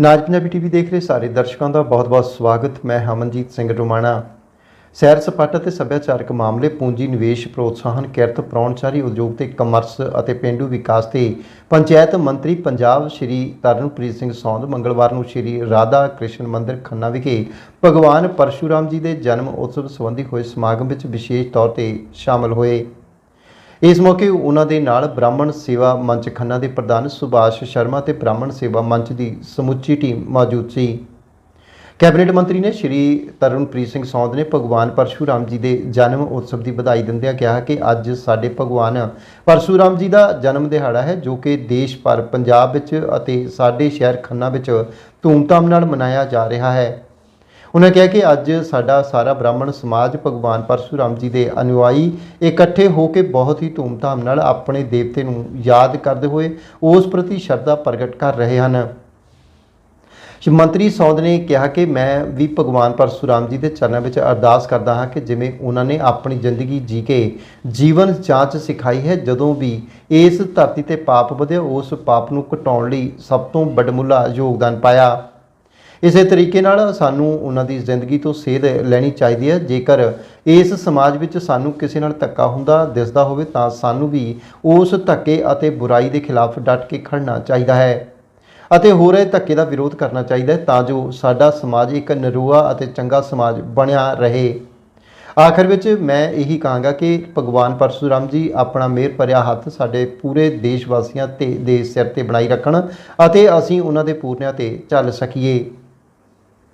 ਨਾਜ Punjabi TV ਦੇਖ ਰਹੇ ਸਾਰੇ ਦਰਸ਼ਕਾਂ ਦਾ ਬਹੁਤ-ਬਹੁਤ ਸਵਾਗਤ। ਮੈਂ ਹਮਨਜੀਤ ਸਿੰਘ ਰੋਮਾਣਾ। ਸੈਰ ਸਪਾਟਾ ਤੇ ਸੱਭਿਆਚਾਰਕ ਮਾਮਲੇ ਪੂੰਜੀ ਨਿਵੇਸ਼ ਪ੍ਰੋਤਸਾਹਨ ਕਿਰਤ ਪ੍ਰਾਹੁਣਚਾਰੀ ਉਦਯੋਗ ਤੇ ਕਮਰਸ ਅਤੇ ਪਿੰਡੂ ਵਿਕਾਸ ਤੇ ਪੰਚਾਇਤ ਮੰਤਰੀ ਪੰਜਾਬ ਸ਼੍ਰੀ ਤਰਨਪ੍ਰੀਤ ਸਿੰਘ ਸੌਂਦ ਮੰਗਲਵਾਰ ਨੂੰ ਸ਼੍ਰੀ ਰਾਧਾ ਕ੍ਰਿਸ਼ਨ ਮੰਦਿਰ ਖੰਨਾ ਵਿਖੇ ਭਗਵਾਨ ਪਰਸ਼ੂਰਾਮ ਜੀ ਦੇ ਜਨਮ ਉਤਸਵ ਸੰਬੰਧੀ ਹੋਏ ਸਮਾਗਮ ਵਿੱਚ ਵਿਸ਼ੇਸ਼ ਤੌਰ ਤੇ ਸ਼ਾਮਲ ਹੋਏ। ਇਸ ਮੌਕੇ ਉਹਨਾਂ ਦੇ ਨਾਲ ਬ੍ਰਾਹਮਣ ਸੇਵਾ ਮੰਚ ਖੰਨਾ ਦੇ ਪ੍ਰਧਾਨ ਸੁਭਾਸ਼ ਸ਼ਰਮਾ ਤੇ ਬ੍ਰਾਹਮਣ ਸੇਵਾ ਮੰਚ ਦੀ ਸਮੁੱਚੀ ਟੀਮ ਮੌਜੂਦ ਸੀ। ਕੈਬਨਿਟ ਮੰਤਰੀ ਨੇ ਸ਼੍ਰੀ ਤਰਨਪ੍ਰੀਤ ਸਿੰਘ ਸੌਂਦ ਨੇ ਭਗਵਾਨ ਪਰਸ਼ੂਰਾਮ ਜੀ ਦੇ ਜਨਮ ਉਤਸਵ ਦੀ ਵਧਾਈ ਦਿੰਦਿਆਂ ਕਿਹਾ ਕਿ ਅੱਜ ਸਾਡੇ ਭਗਵਾਨ ਪਰਸ਼ੂਰਾਮ ਜੀ ਦਾ ਜਨਮ ਦਿਹਾੜਾ ਹੈ, ਜੋ ਕਿ ਦੇਸ਼ ਭਰ ਪੰਜਾਬ ਵਿੱਚ ਅਤੇ ਸਾਡੇ ਸ਼ਹਿਰ ਖੰਨਾ ਵਿੱਚ ਧੂਮਧਾਮ ਨਾਲ ਮਨਾਇਆ ਜਾ ਰਿਹਾ ਹੈ। ਉਹਨਾਂ ਕਿਹਾ ਕਿ ਅੱਜ ਸਾਡਾ ਸਾਰਾ ਬ੍ਰਾਹਮਣ ਸਮਾਜ ਭਗਵਾਨ ਪਰਸ਼ੂਰਾਮ ਜੀ ਦੇ ਅਨੁਆਈ ਇਕੱਠੇ ਹੋ ਕੇ ਬਹੁਤ ਹੀ ਧੂਮਧਾਮ ਨਾਲ ਆਪਣੇ ਦੇਵਤੇ ਨੂੰ ਯਾਦ ਕਰਦੇ ਹੋਏ ਉਸ ਪ੍ਰਤੀ ਸ਼ਰਧਾ ਪ੍ਰਗਟ ਕਰ ਰਹੇ ਹਨ। ਮੰਤਰੀ ਸੌਦ ਨੇ ਕਿਹਾ ਕਿ ਮੈਂ ਵੀ ਭਗਵਾਨ ਪਰਸ਼ੂਰਾਮ ਜੀ ਦੇ ਚਰਨਾਂ ਵਿੱਚ ਅਰਦਾਸ ਕਰਦਾ ਹਾਂ ਕਿ ਜਿਵੇਂ ਉਹਨਾਂ ਨੇ ਆਪਣੀ ਜ਼ਿੰਦਗੀ ਜੀ ਕੇ ਜੀਵਨ ਜਾਂਚ ਸਿਖਾਈ ਹੈ, ਜਦੋਂ ਵੀ ਇਸ ਧਰਤੀ ਤੇ ਪਾਪ ਵਧਿਆ, ਉਸ ਪਾਪ ਨੂੰ ਘਟਾਉਣ ਲਈ ਸਭ ਤੋਂ ਵੱਡਮੁੱਲਾ ਯੋਗਦਾਨ ਪਾਇਆ। ਇਸੇ ਤਰੀਕੇ ਨਾਲ ਸਾਨੂੰ ਉਹਨਾਂ ਦੀ ਜ਼ਿੰਦਗੀ ਤੋਂ ਸੇਧ ਲੈਣੀ ਚਾਹੀਦੀ ਹੈ। ਜੇਕਰ ਇਸ ਸਮਾਜ ਵਿੱਚ ਸਾਨੂੰ ਕਿਸੇ ਨਾਲ ਧੱਕਾ ਹੁੰਦਾ, ਦਿਸਦਾ ਹੋਵੇ, ਤਾਂ ਸਾਨੂੰ ਵੀ ਉਸ ਧੱਕੇ ਅਤੇ ਬੁਰਾਈ ਦੇ ਖਿਲਾਫ ਡਟ ਕੇ ਖੜਨਾ ਚਾਹੀਦਾ ਹੈ ਅਤੇ ਹੋ ਰਹੇ ਧੱਕੇ ਦਾ ਵਿਰੋਧ ਕਰਨਾ ਚਾਹੀਦਾ ਹੈ ਤਾਂ ਜੋ ਸਾਡਾ ਸਮਾਜ ਇੱਕ ਨਰੂਆ ਅਤੇ ਚੰਗਾ ਸਮਾਜ ਬਣਿਆ ਰਹੇ। ਆਖਰ ਵਿੱਚ ਮੈਂ ਇਹੀ ਕਹਾਂਗਾ ਕਿ ਭਗਵਾਨ ਪਰਸ਼ੂਰਾਮ ਜੀ ਆਪਣਾ ਮਿਹਰ ਭਰਿਆ ਹੱਥ ਸਾਡੇ ਪੂਰੇ ਦੇਸ਼ ਵਾਸੀਆਂ ਤੇ ਦੇ ਸਿਰ ਤੇ ਬਣਾਈ ਰੱਖਣ ਅਤੇ ਅਸੀਂ ਉਹਨਾਂ ਦੇ ਪੂਰਨਿਆਂ ਤੇ ਚੱਲ ਸਕੀਏ।